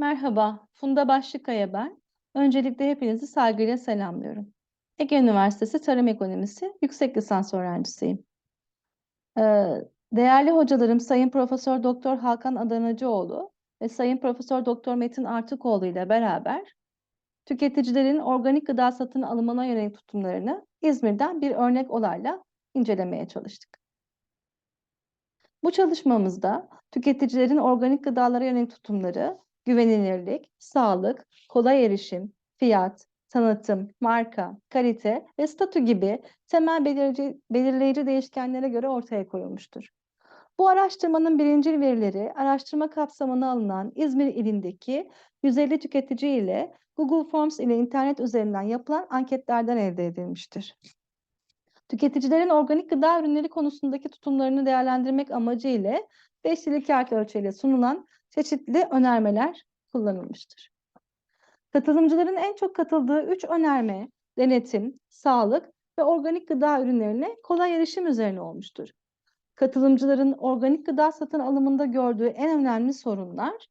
Merhaba, Funda Başlıkaya ben. Öncelikle hepinizi saygıyla selamlıyorum. Ege Üniversitesi Tarım Ekonomisi yüksek lisans öğrencisiyim. Ee, değerli hocalarım Sayın Profesör Doktor Hakan Adanacıoğlu ve Sayın Profesör Doktor Metin Artıkoğlu ile beraber tüketicilerin organik gıda satın alımına yönelik tutumlarını İzmir'den bir örnek olayla incelemeye çalıştık. Bu çalışmamızda tüketicilerin organik gıdalara yönelik tutumları, güvenilirlik, sağlık, kolay erişim, fiyat, tanıtım, marka, kalite ve statü gibi temel belirleyici, belirleyici değişkenlere göre ortaya koyulmuştur. Bu araştırmanın birinci verileri araştırma kapsamına alınan İzmir ilindeki 150 tüketici ile Google Forms ile internet üzerinden yapılan anketlerden elde edilmiştir. Tüketicilerin organik gıda ürünleri konusundaki tutumlarını değerlendirmek amacı ile 5 kağıt ölçeğiyle sunulan çeşitli önermeler kullanılmıştır. Katılımcıların en çok katıldığı 3 önerme, denetim, sağlık ve organik gıda ürünlerine kolay erişim üzerine olmuştur. Katılımcıların organik gıda satın alımında gördüğü en önemli sorunlar,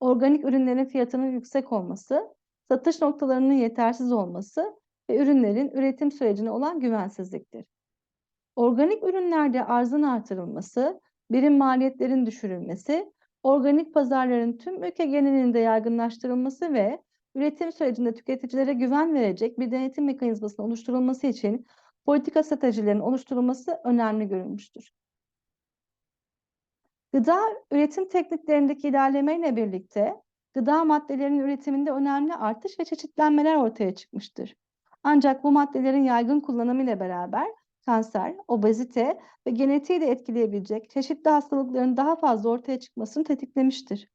organik ürünlerin fiyatının yüksek olması, satış noktalarının yetersiz olması ve ürünlerin üretim sürecine olan güvensizliktir. Organik ürünlerde arzın artırılması, birim maliyetlerin düşürülmesi, organik pazarların tüm ülke genelinde yaygınlaştırılması ve üretim sürecinde tüketicilere güven verecek bir denetim mekanizmasının oluşturulması için politika stratejilerinin oluşturulması önemli görülmüştür. Gıda üretim tekniklerindeki ilerlemeyle birlikte gıda maddelerinin üretiminde önemli artış ve çeşitlenmeler ortaya çıkmıştır. Ancak bu maddelerin yaygın kullanımı ile beraber kanser, obezite ve genetiği de etkileyebilecek çeşitli hastalıkların daha fazla ortaya çıkmasını tetiklemiştir.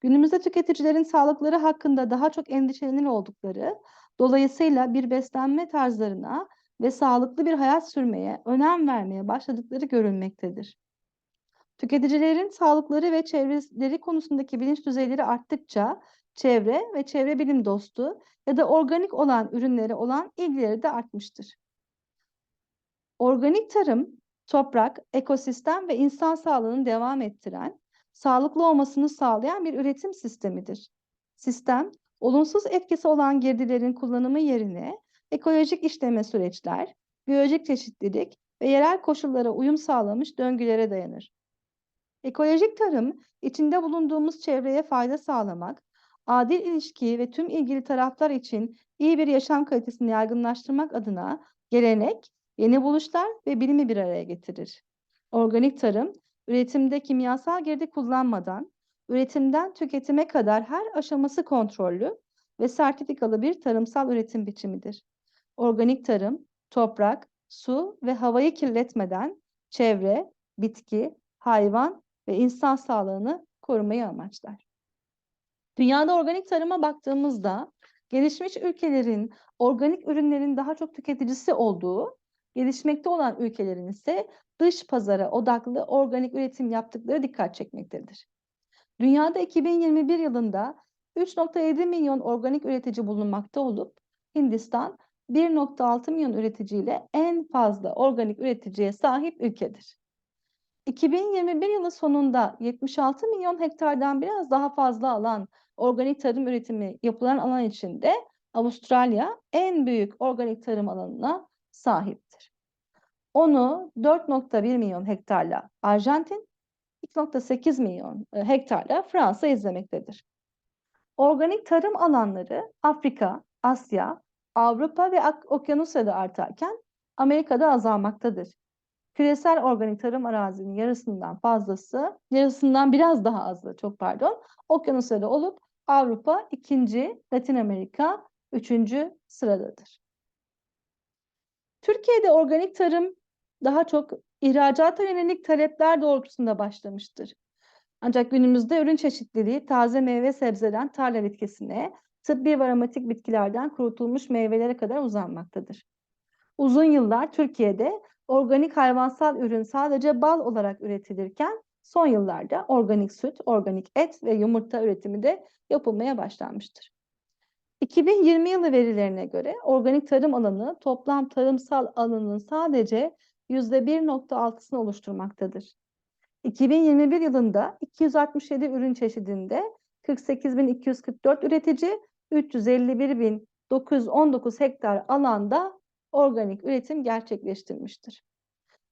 Günümüzde tüketicilerin sağlıkları hakkında daha çok endişelenir oldukları, dolayısıyla bir beslenme tarzlarına ve sağlıklı bir hayat sürmeye önem vermeye başladıkları görülmektedir. Tüketicilerin sağlıkları ve çevreleri konusundaki bilinç düzeyleri arttıkça çevre ve çevre bilim dostu ya da organik olan ürünlere olan ilgileri de artmıştır. Organik tarım, toprak, ekosistem ve insan sağlığını devam ettiren, sağlıklı olmasını sağlayan bir üretim sistemidir. Sistem, olumsuz etkisi olan girdilerin kullanımı yerine ekolojik işleme süreçler, biyolojik çeşitlilik ve yerel koşullara uyum sağlamış döngülere dayanır. Ekolojik tarım, içinde bulunduğumuz çevreye fayda sağlamak, adil ilişki ve tüm ilgili taraflar için iyi bir yaşam kalitesini yaygınlaştırmak adına gelenek, yeni buluşlar ve bilimi bir araya getirir. Organik tarım, üretimde kimyasal girdi kullanmadan, üretimden tüketime kadar her aşaması kontrollü ve sertifikalı bir tarımsal üretim biçimidir. Organik tarım, toprak, su ve havayı kirletmeden çevre, bitki, hayvan ve insan sağlığını korumayı amaçlar. Dünyada organik tarıma baktığımızda gelişmiş ülkelerin organik ürünlerin daha çok tüketicisi olduğu, gelişmekte olan ülkelerin ise dış pazara odaklı organik üretim yaptıkları dikkat çekmektedir. Dünyada 2021 yılında 3.7 milyon organik üretici bulunmakta olup Hindistan 1.6 milyon üreticiyle en fazla organik üreticiye sahip ülkedir. 2021 yılı sonunda 76 milyon hektardan biraz daha fazla alan organik tarım üretimi yapılan alan içinde Avustralya en büyük organik tarım alanına sahiptir. Onu 4.1 milyon hektarla Arjantin, 2.8 milyon e, hektarla Fransa izlemektedir. Organik tarım alanları Afrika, Asya, Avrupa ve Okyanusya'da artarken Amerika'da azalmaktadır. Küresel organik tarım arazinin yarısından fazlası, yarısından biraz daha azı, çok pardon, Okyanusya'da olup Avrupa ikinci, Latin Amerika üçüncü sıradadır. Türkiye'de organik tarım daha çok ihracata yönelik talepler doğrultusunda başlamıştır. Ancak günümüzde ürün çeşitliliği taze meyve sebzeden tarla bitkisine, tıbbi ve aromatik bitkilerden kurutulmuş meyvelere kadar uzanmaktadır. Uzun yıllar Türkiye'de organik hayvansal ürün sadece bal olarak üretilirken son yıllarda organik süt, organik et ve yumurta üretimi de yapılmaya başlanmıştır. 2020 yılı verilerine göre organik tarım alanı toplam tarımsal alanın sadece %1.6'sını oluşturmaktadır. 2021 yılında 267 ürün çeşidinde 48.244 üretici 351.919 hektar alanda organik üretim gerçekleştirmiştir.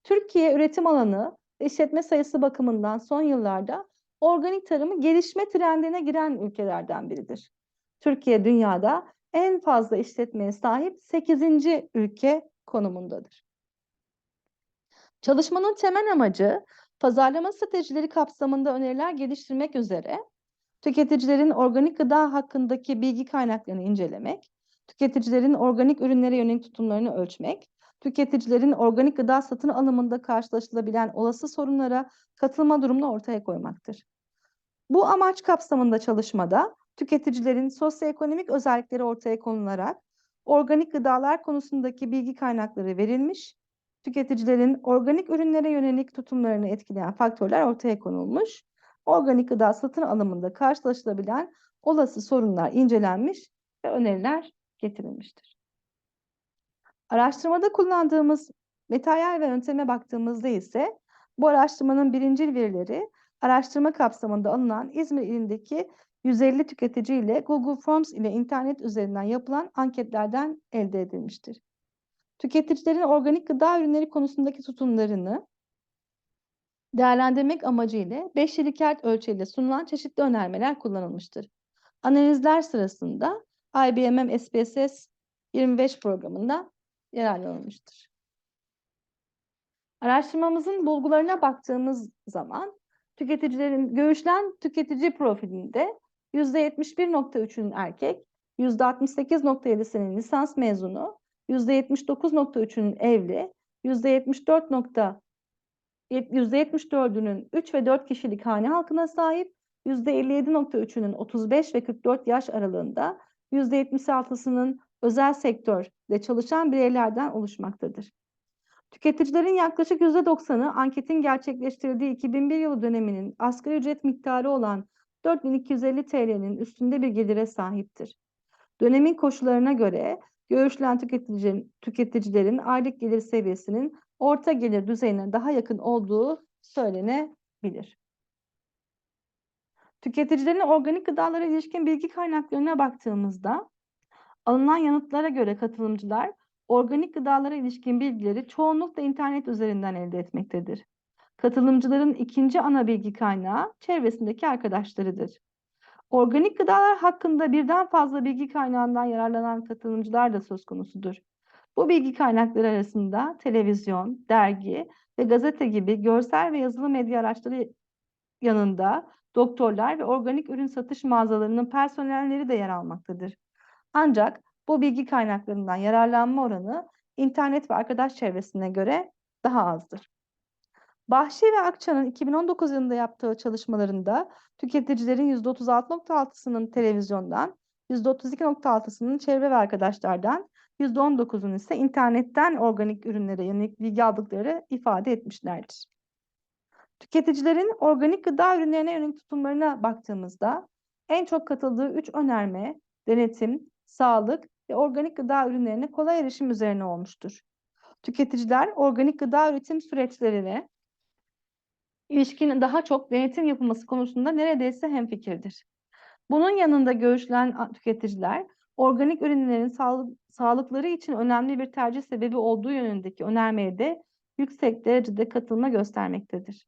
Türkiye üretim alanı işletme sayısı bakımından son yıllarda organik tarımı gelişme trendine giren ülkelerden biridir. Türkiye dünyada en fazla işletmeye sahip 8. ülke konumundadır. Çalışmanın temel amacı pazarlama stratejileri kapsamında öneriler geliştirmek üzere tüketicilerin organik gıda hakkındaki bilgi kaynaklarını incelemek, tüketicilerin organik ürünlere yönelik tutumlarını ölçmek, tüketicilerin organik gıda satın alımında karşılaşılabilen olası sorunlara katılma durumunu ortaya koymaktır. Bu amaç kapsamında çalışmada tüketicilerin sosyoekonomik özellikleri ortaya konularak organik gıdalar konusundaki bilgi kaynakları verilmiş, tüketicilerin organik ürünlere yönelik tutumlarını etkileyen faktörler ortaya konulmuş, organik gıda satın alımında karşılaşılabilen olası sorunlar incelenmiş ve öneriler getirilmiştir. Araştırmada kullandığımız materyal ve yönteme baktığımızda ise bu araştırmanın birincil verileri araştırma kapsamında alınan İzmir ilindeki 150 tüketici ile Google Forms ile internet üzerinden yapılan anketlerden elde edilmiştir. Tüketicilerin organik gıda ürünleri konusundaki tutumlarını değerlendirmek amacıyla 5 Likert ölçeğiyle sunulan çeşitli önermeler kullanılmıştır. Analizler sırasında IBM SPSS 25 programında yararlanılmıştır. Araştırmamızın bulgularına baktığımız zaman tüketicilerin görüşlen tüketici profilinde %71.3'ünün erkek, %68.7'sinin lisans mezunu, %79.3'ünün evli, %74. %74'ünün 3 ve 4 kişilik hane halkına sahip, %57.3'ünün 35 ve 44 yaş aralığında, %76'sının özel sektörde çalışan bireylerden oluşmaktadır. Tüketicilerin yaklaşık %90'ı anketin gerçekleştirildiği 2001 yılı döneminin asgari ücret miktarı olan 4250 TL'nin üstünde bir gelire sahiptir. Dönemin koşullarına göre görüşülen tüketicilerin, tüketicilerin aylık gelir seviyesinin orta gelir düzeyine daha yakın olduğu söylenebilir. Tüketicilerin organik gıdalara ilişkin bilgi kaynaklarına baktığımızda alınan yanıtlara göre katılımcılar organik gıdalara ilişkin bilgileri çoğunlukla internet üzerinden elde etmektedir. Katılımcıların ikinci ana bilgi kaynağı çevresindeki arkadaşlarıdır. Organik gıdalar hakkında birden fazla bilgi kaynağından yararlanan katılımcılar da söz konusudur. Bu bilgi kaynakları arasında televizyon, dergi ve gazete gibi görsel ve yazılı medya araçları yanında doktorlar ve organik ürün satış mağazalarının personelleri de yer almaktadır. Ancak bu bilgi kaynaklarından yararlanma oranı internet ve arkadaş çevresine göre daha azdır. Bahşi ve Akça'nın 2019 yılında yaptığı çalışmalarında tüketicilerin %36.6'sının televizyondan, %32.6'sının çevre ve arkadaşlardan, %19'un ise internetten organik ürünlere yönelik bilgi aldıkları ifade etmişlerdir. Tüketicilerin organik gıda ürünlerine yönelik tutumlarına baktığımızda en çok katıldığı üç önerme denetim, sağlık ve organik gıda ürünlerine kolay erişim üzerine olmuştur. Tüketiciler organik gıda üretim süreçlerine ilişkin daha çok denetim yapılması konusunda neredeyse hemfikirdir. Bunun yanında görüşülen tüketiciler organik ürünlerin sağlık, sağlıkları için önemli bir tercih sebebi olduğu yönündeki önermeye de yüksek derecede katılma göstermektedir.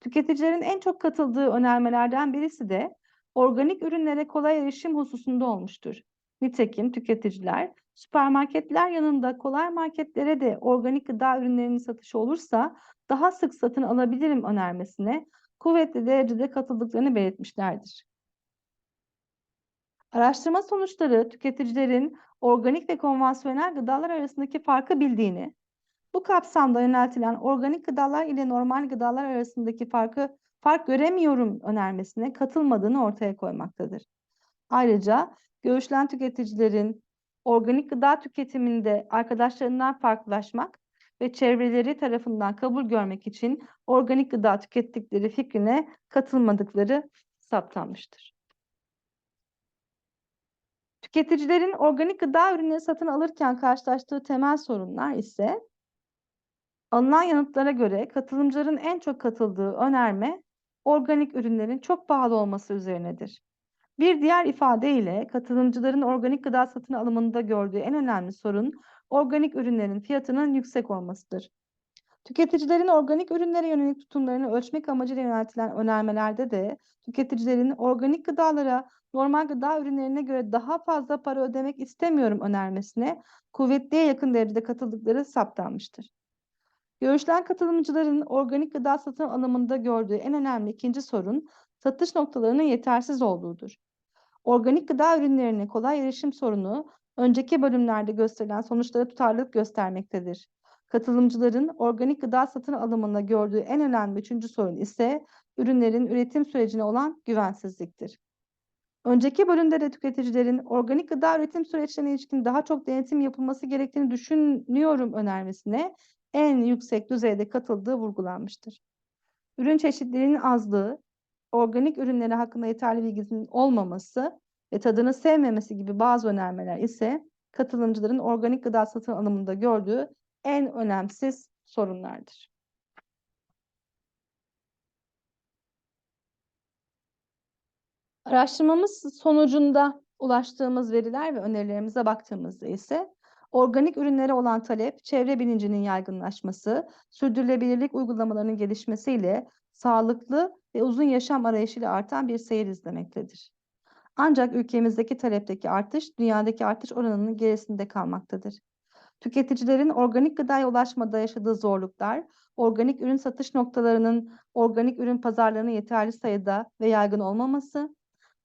Tüketicilerin en çok katıldığı önermelerden birisi de organik ürünlere kolay erişim hususunda olmuştur. Nitekim tüketiciler süpermarketler yanında kolay marketlere de organik gıda ürünlerinin satışı olursa daha sık satın alabilirim önermesine kuvvetli derecede katıldıklarını belirtmişlerdir. Araştırma sonuçları tüketicilerin organik ve konvansiyonel gıdalar arasındaki farkı bildiğini, bu kapsamda yöneltilen organik gıdalar ile normal gıdalar arasındaki farkı fark göremiyorum önermesine katılmadığını ortaya koymaktadır. Ayrıca görüşlen tüketicilerin organik gıda tüketiminde arkadaşlarından farklılaşmak ve çevreleri tarafından kabul görmek için organik gıda tükettikleri fikrine katılmadıkları saptanmıştır. Tüketicilerin organik gıda ürünleri satın alırken karşılaştığı temel sorunlar ise alınan yanıtlara göre katılımcıların en çok katıldığı önerme organik ürünlerin çok pahalı olması üzerinedir. Bir diğer ifadeyle katılımcıların organik gıda satın alımında gördüğü en önemli sorun organik ürünlerin fiyatının yüksek olmasıdır. Tüketicilerin organik ürünlere yönelik tutumlarını ölçmek amacıyla yöneltilen önermelerde de tüketicilerin organik gıdalara normal gıda ürünlerine göre daha fazla para ödemek istemiyorum önermesine kuvvetliye yakın derecede katıldıkları saptanmıştır. Görüşlen katılımcıların organik gıda satın alımında gördüğü en önemli ikinci sorun satış noktalarının yetersiz olduğudur. Organik gıda ürünlerine kolay erişim sorunu önceki bölümlerde gösterilen sonuçlara tutarlılık göstermektedir. Katılımcıların organik gıda satın alımında gördüğü en önemli üçüncü sorun ise ürünlerin üretim sürecine olan güvensizliktir. Önceki bölümde de tüketicilerin organik gıda üretim süreçlerine ilişkin daha çok denetim yapılması gerektiğini düşünüyorum önermesine en yüksek düzeyde katıldığı vurgulanmıştır. Ürün çeşitliliğinin azlığı, organik ürünleri hakkında yeterli bilgisinin olmaması ve tadını sevmemesi gibi bazı önermeler ise katılımcıların organik gıda satın alımında gördüğü en önemsiz sorunlardır. Araştırmamız sonucunda ulaştığımız veriler ve önerilerimize baktığımızda ise organik ürünlere olan talep, çevre bilincinin yaygınlaşması, sürdürülebilirlik uygulamalarının gelişmesiyle sağlıklı ve uzun yaşam arayışıyla artan bir seyir izlemektedir. Ancak ülkemizdeki talepteki artış, dünyadaki artış oranının gerisinde kalmaktadır. Tüketicilerin organik gıdaya ulaşmada yaşadığı zorluklar, organik ürün satış noktalarının organik ürün pazarlarının yeterli sayıda ve yaygın olmaması,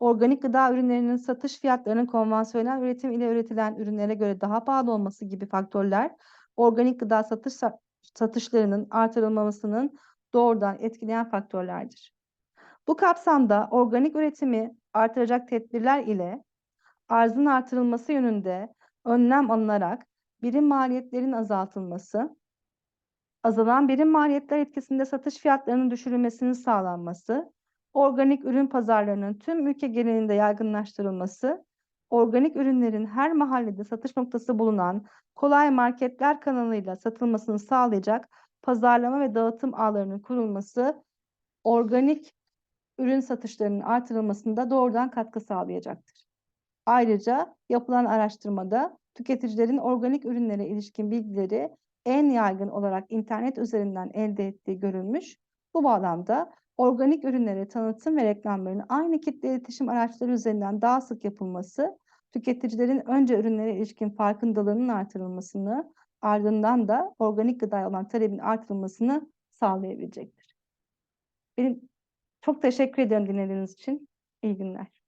organik gıda ürünlerinin satış fiyatlarının konvansiyonel üretim ile üretilen ürünlere göre daha pahalı olması gibi faktörler, organik gıda satış satışlarının artırılmamasının doğrudan etkileyen faktörlerdir. Bu kapsamda organik üretimi artıracak tedbirler ile arzın artırılması yönünde önlem alınarak birim maliyetlerin azaltılması, azalan birim maliyetler etkisinde satış fiyatlarının düşürülmesinin sağlanması, organik ürün pazarlarının tüm ülke genelinde yaygınlaştırılması, organik ürünlerin her mahallede satış noktası bulunan kolay marketler kanalıyla satılmasını sağlayacak pazarlama ve dağıtım ağlarının kurulması, organik ürün satışlarının artırılmasında doğrudan katkı sağlayacaktır. Ayrıca yapılan araştırmada tüketicilerin organik ürünlere ilişkin bilgileri en yaygın olarak internet üzerinden elde ettiği görülmüş. Bu bağlamda organik ürünlere tanıtım ve reklamların aynı kitle iletişim araçları üzerinden daha sık yapılması, tüketicilerin önce ürünlere ilişkin farkındalığının artırılmasını, ardından da organik gıdaya olan talebin artırılmasını sağlayabilecektir. Benim çok teşekkür ederim dinlediğiniz için. İyi günler.